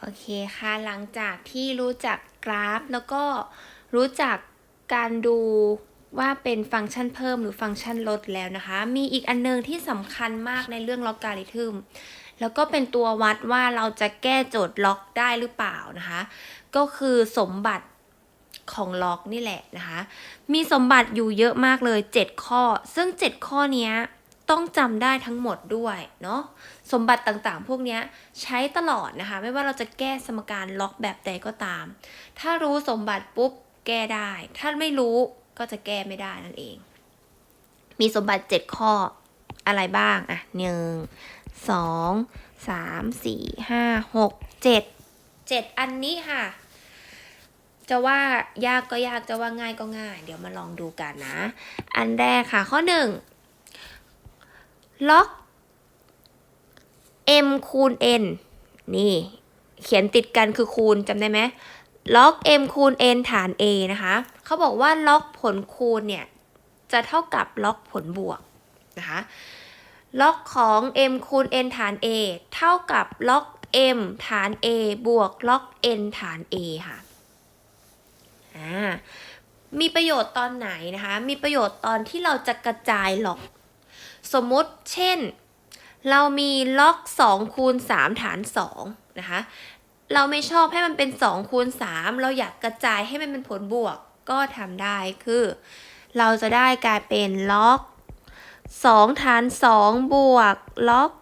โอเคค่ะ หลังจากที่รู้จักกราฟ แล้วก็รู้จักการดูว่าเป็นฟังก์ชันเพิ่มหรือฟังก์ชันลดแล้วนะคะ มีอีกอันนึงที่สำคัญมากในเรื่องล็อกการิทึมแล้วก็เป็นตัววัดว่าเราจะแก้โจทย์ล็อกได้หรือเปล่านะคะ ก็คือสมบัติของล็อกนี่แหละนะคะ มีสมบัติอยู่เยอะมากเลย 7 ข้อ ซึ่ง 7 ข้อนี้ ต้องจำได้ทั้งหมดด้วยเนาะสมบัติต่างๆ พวกนี้ใช้ตลอดนะคะ ไม่ว่าเราจะแก้สมการล็อกแบบใดก็ตาม ถ้ารู้สมบัติปุ๊บแก้ได้ ถ้าไม่รู้ก็จะแก้ไม่ได้นั่นเอง มีสมบัติ 7 ข้ออะไรบ้างอะหนึ่งสองสามสี่ห้าหกเจ็ดเจ็ดอันนี้ค่ะ จะว่ายากก็ยากจะว่าง่ายก็ง่าย เดี๋ยวมาลองดูกันนะ อันแรกค่ะข้อหนึ่ง ล็อก m คูณ n นี่ เขียนติดกันคือคูณจำได้ไหมล็อก m คูณ n ฐาน a นะคะเขาบอกว่าล็อกผลคูณเนี่ย จะเท่ากับล็อกผลบวกนะคะล็อกของ m คูณ n ฐาน a เท่ากับล็อก m ฐาน a บวกล็อก n ฐาน a ค่ะอ่ามีประโยชน์ตอนไหนนะคะ มีประโยชน์ตอนที่เราจะกระจายล็อก สมมติเช่น เรามีล็อก2คูณ3ฐาน2นะคะเราไม่ชอบให้มันเป็น2คูณ3เราอยากกระจายให้มันเป็นผลบวกก็ทำได้คือ เราจะได้กลายเป็นล็อก2ฐาน2บวกล็อก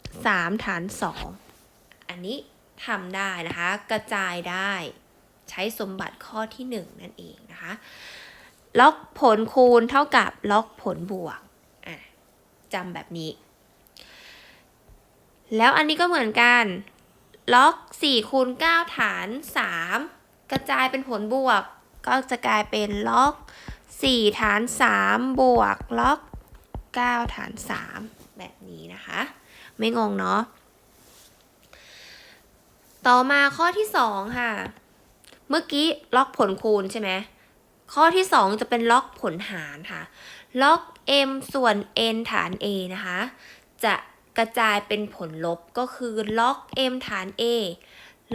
3ฐาน 2 อันนี้ทำได้นะคะ กระจายได้ใช้สมบัติข้อที่ 1 นั่นเองนะคะ ล็อกผลคูณเท่ากับล็อกผลบวก จำแบบนี้ แล้วอันนี้ก็เหมือนกัน ล็อก4คูณ9ฐาน 3 กระจายเป็นผลบวก ก็จะกลายเป็นล็อก4ฐาน 3 บวก ล็อก 9 ฐาน 3 แบบนี้นะคะ ไม่งงเนาะต่อมาข้อที่ 2 ค่ะ เมื่อกี้ล็อกผลคูณใช่ไหม ข้อที่ 2 จะเป็นล็อกผลหารค่ะ ล็อก m ส่วน n ฐาน a นะคะ จะกระจายเป็นผลลบก็คือล็อก m ฐาน a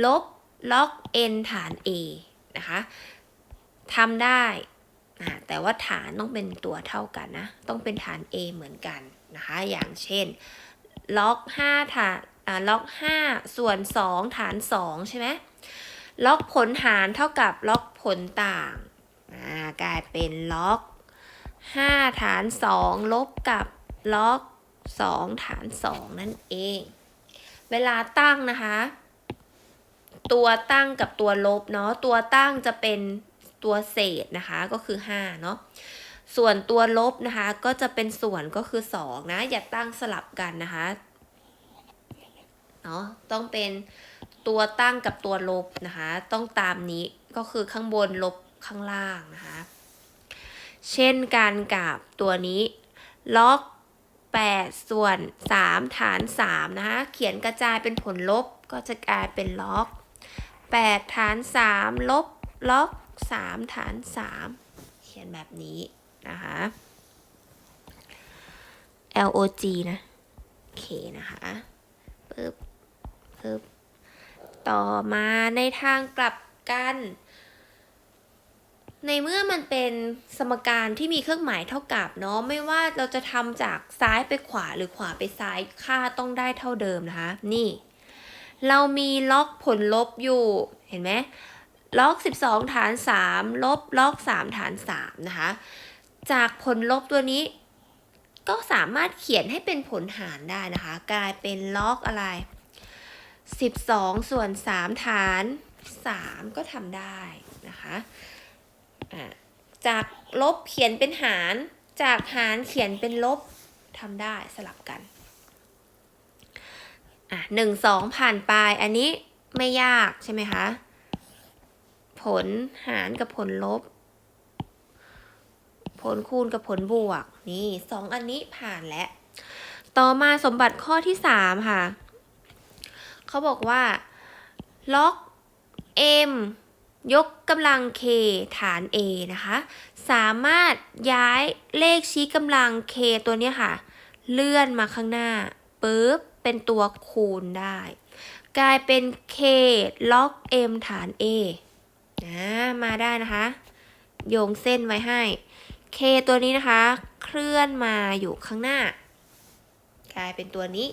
ลบล็อก n ฐาน a นะคะทำได้แต่ว่าฐานต้องเป็นตัวเท่ากันนะ ต้องเป็นฐาน a เหมือนกันนะคะ อย่างเช่น ล็อก5ฐานล็อก 5 ส่วน 2 ฐาน 2 ใช่ไหมล็อกผลหารเท่ากับล็อกผลต่าง กลายเป็นล็อก5ฐาน 2 ลบกับล็อก2ฐาน 2 นั่นเอง เวลาตั้งนะคะ ตัวตั้งกับตัวลบเนาะตัวตั้งจะเป็นตัวเศษนะคะก็คือ5เนาะส่วนตัวลบนะคะก็จะเป็นส่วนก็คือ 2 นะ อย่าตั้งสลับกันนะคะเนาะต้องเป็นตัวตั้งกับตัวลบนะคะ ต้องตามนี้ก็คือข้างบนลบ ข้างล่างนะคะ เช่นกันกับตัวนี้ล็อก8ส่วน 3 ฐาน 3 นะคะ เขียนกระจายเป็นผลลบก็จะกลายเป็นล็อก 8 ฐาน 3 ลบล็อก 3 ฐาน 3 เขียนแบบนี้นะคะ log นะโอเคนะคะปึ๊บปึ๊บต่อมาในทางกลับกัน ในเมื่อมันเป็นสมการที่มีเครื่องหมายเท่ากับเนาะไม่ว่าเราจะทำจากซ้ายไปขวาหรือขวาไปซ้ายค่าต้องได้เท่าเดิมนะคะ นี่ เรามีล็อกผลลบอยู่เห็นไหมล็อก 12 ฐาน 3 ลบล็อก 3 ฐาน 3 นะคะ จากผลลบตัวนี้ ก็สามารถเขียนให้เป็นผลหารได้นะคะ กลายเป็นล็อกอะไร 12 ส่วน 3 ฐาน 3 ก็ทำได้นะคะอะ จากลบเขียนเป็นหาร จากหารเขียนเป็นลบทำได้สลับกันอะหนึ่งสองผ่านไป อันนี้ไม่ยากใช่ไหมคะ ผลหารกับผลลบ ผลคูณกับผลบวก นี่สองอันนี้ผ่านแล้ว ต่อมาสมบัติข้อที่สามค่ะ เขาบอกว่าล็อก m ยกกำลัง k ฐาน a นะคะ สามารถย้ายเลขชี้กำลัง k ตัวนี้ค่ะ เลื่อนมาข้างหน้าปุ๊บเป็นตัวคูณได้ กลายเป็น k ล็อก m ฐาน a นะมาได้นะคะ โยงเส้นไว้ให้ k ตัวนี้นะคะ เคลื่อนมาอยู่ข้างหน้า กลายเป็นตัวนี้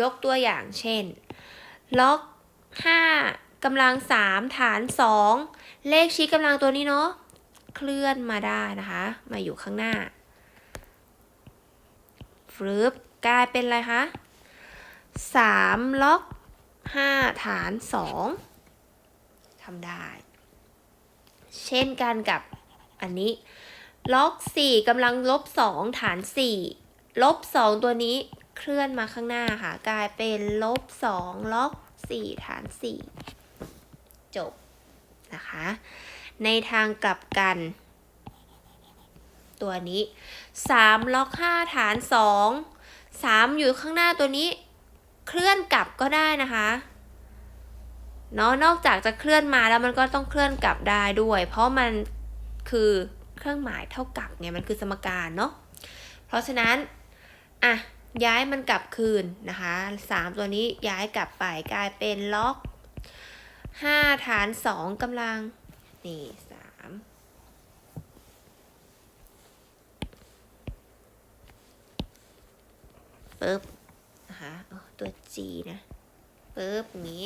ยกตัวอย่างเช่น ล็อก5 กำลัง 3 ฐาน 2 เลขชี้กำลังตัวนี้เนาะเคลื่อนมาได้นะคะ มาอยู่ข้างหน้าฟรึบกลายเป็นอะไรคะ3ล็อก 5 ฐาน 2ทำได้ เช่นกันกับอันนี้ ล็อก 4กำลังลบ 2 ฐาน 4 ลบ 2 ตัวนี้เคลื่อนมาข้างหน้าค่ะ กลายเป็นลบ 2 ล็อก 4 ฐาน 4 จบนะคะ ในทางกลับกัน ตัวนี้ 3 ล็อก 5 ฐาน 2 3 อยู่ข้างหน้าตัวนี้ เคลื่อนกลับก็ได้นะคะเนาะนอกจากจะเคลื่อนมาแล้วมันก็ต้องเคลื่อนกลับได้ด้วย เพราะมันคือเครื่องหมายเท่ากับไงมันคือสมการเนาะเพราะฉะนั้นอะย้ายมันกลับคืนนะคะ 3 ตัวนี้ย้ายกลับไปกลายเป็นล็อก 5ฐาน2กำลัง นี่สามปึ๊บนะคะตัว G นะปึ๊บนี้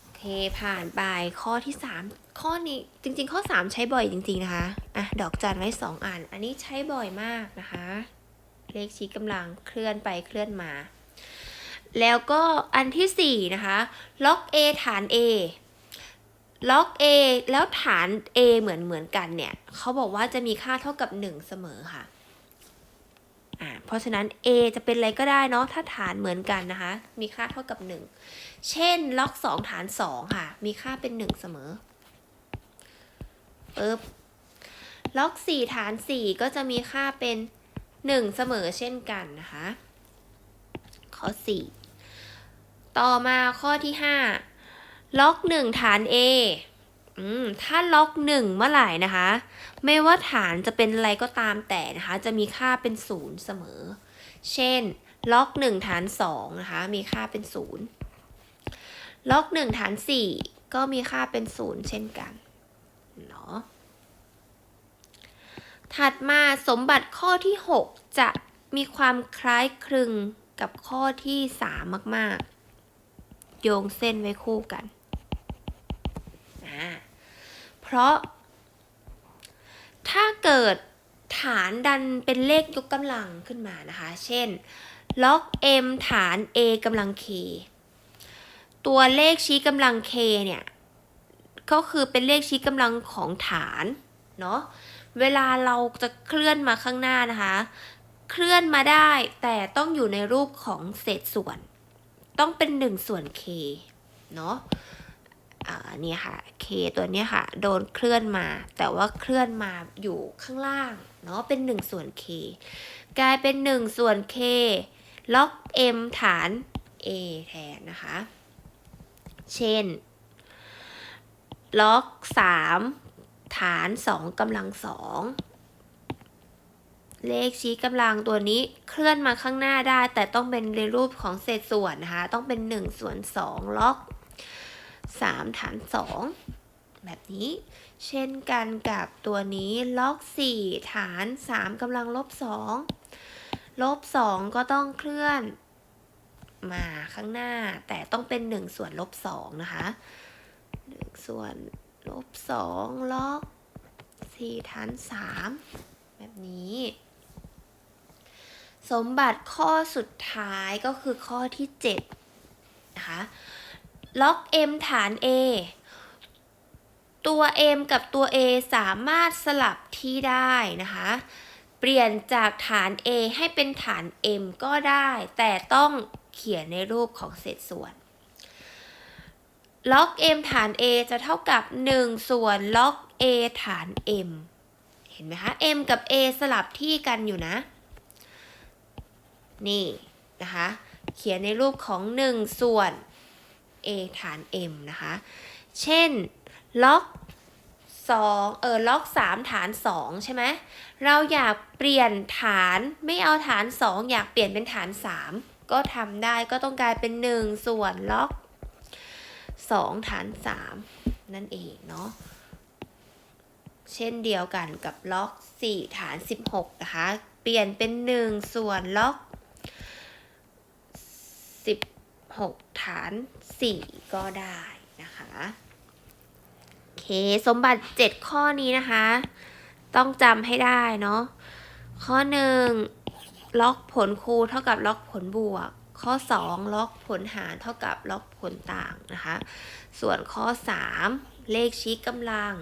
โอเคผ่านไปข้อที่ 3 ข้อนี้จริง ๆ ข้อ 3 ใช้บ่อยจริง ๆ นะคะอะดอกจันไว้ 2 อัน อันนี้ใช้บ่อยมากนะคะ เลขชี้กำลังเคลื่อนไปเคลื่อนมา แล้วก็อันที่ 4 นะคะ ล็อก A ฐาน A ล็อก A แล้วฐาน A เหมือนเหมือนกันเนี่ยเขาบอกว่าจะมีค่าเท่ากับ 1 เสมอค่ะอ่าเพราะฉะนั้น A จะเป็นอะไรก็ได้เนาะถ้าฐานเหมือนกันนะคะ มีค่าเท่ากับ 1 เช่น ล็อก 2 ฐาน 2 ค่ะ มีค่าเป็น 1 เสมอปึ๊บล็อก 4 ฐาน 4 ก็จะมีค่าเป็น 1 เสมอเช่นกันนะคะข้อ4 ต่อมาข้อที่ 5 ล็อก 1 ฐาน A อืมถ้าล็อก 1 เมื่อไหร่นะคะ ไม่ว่าฐานจะเป็นอะไรก็ตามแต่นะคะ จะมีค่าเป็น0เสมอ เช่น ล็อก 1 ฐาน2นะคะ มีค่าเป็น0ล็อก 1 ฐาน 4 ก็มีค่าเป็น0เช่นกันเนาะถัดมาสมบัติข้อที่ 6 จะมีความคล้ายคลึงกับข้อที่ 3 มาก ๆ โยงเส้นไว้คู่กันอ่าเพราะ ถ้าเกิดฐานดันเป็นเลขยกกำลังขึ้นมานะคะ เช่น ล็อก m ฐาน a กำลัง k ตัวเลขชี้กำลัง k เนี่ย ก็คือเป็นเลขชี้กำลังของฐานเนาะ เวลาเราจะเคลื่อนมาข้างหน้านะคะ เคลื่อนมาได้แต่ต้องอยู่ในรูปของเศษส่วน ต้องเป็น 1 ส่วน k เนาะอ่าเนี่ยค่ะ k ตัวนี้ค่ะ โดนเคลื่อนมา แต่ว่าเคลื่อนมาอยู่ข้างล่าง เนาะเป็น 1 ส่วน k กลายเป็น 1 ส่วน k ล็อก m ฐาน a แทนนะคะ เช่น ล็อก 3 ฐาน 2กำลัง 2 เลขชี้กำลังตัวนี้เคลื่อนมาข้างหน้าได้ แต่ต้องเป็นในรูปของเศษส่วนนะคะ ต้องเป็น1ส่วน2ล็อก 3 ฐาน 2 แบบนี้ เช่นกันกับตัวนี้ล็อก 4 ฐาน 3กำลังลบ 2 ลบ 2 ก็ต้องเคลื่อนมาข้างหน้า แต่ต้องเป็น 1 ส่วนลบ 2 นะคะ 1 ส่วนลบ 2 ล็อก 4 ฐาน 3 แบบนี้ สมบัติข้อสุดท้ายก็คือข้อที่7นะคะล็อก m ฐาน a ตัว m กับตัว a สามารถสลับที่ได้นะคะ เปลี่ยนจากฐาน a ให้เป็นฐาน m ก็ได้ แต่ต้องเขียนในรูปของเศษส่วน ล็อก m ฐาน a จะเท่ากับ 1 ส่วนล็อก a ฐาน m เห็นไหมคะ m กับ a สลับที่กันอยู่นะ นี่นะคะ เขียนในรูปของ 1 ส่วน a ฐาน m นะคะ เช่นล็อก2เออล็อก 3 ฐาน 2 ใช่ไหมเราอยากเปลี่ยนฐานไม่เอาฐาน 2 อยากเปลี่ยนเป็นฐาน 3 ก็ทำได้ก็ต้องกลายเป็น 1 ส่วนล็อก 2 ฐาน 3 นั่นเองเนาะเช่นเดียวกันกับล็อก 4 ฐาน 16 นะคะ เปลี่ยนเป็น 1 ส่วนล็อก 6 ฐาน 4 ก็ได้นะคะโอเคสมบัติ 7 ข้อนี้นะคะ ต้องจำให้ได้เนาะข้อ 1 ล็อกผลคูณเท่ากับล็อกผลบวก ข้อ 2 ล็อกผลหารเท่ากับล็อกผลต่างนะคะ ส่วนข้อ 3 เลขชี้กำลัง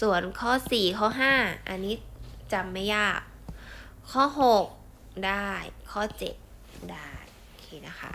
ส่วนข้อ 4 ข้อ 5 อันนี้จำไม่ยาก ข้อ 6 ได้ข้อ 7 ได้ โอเคนะคะ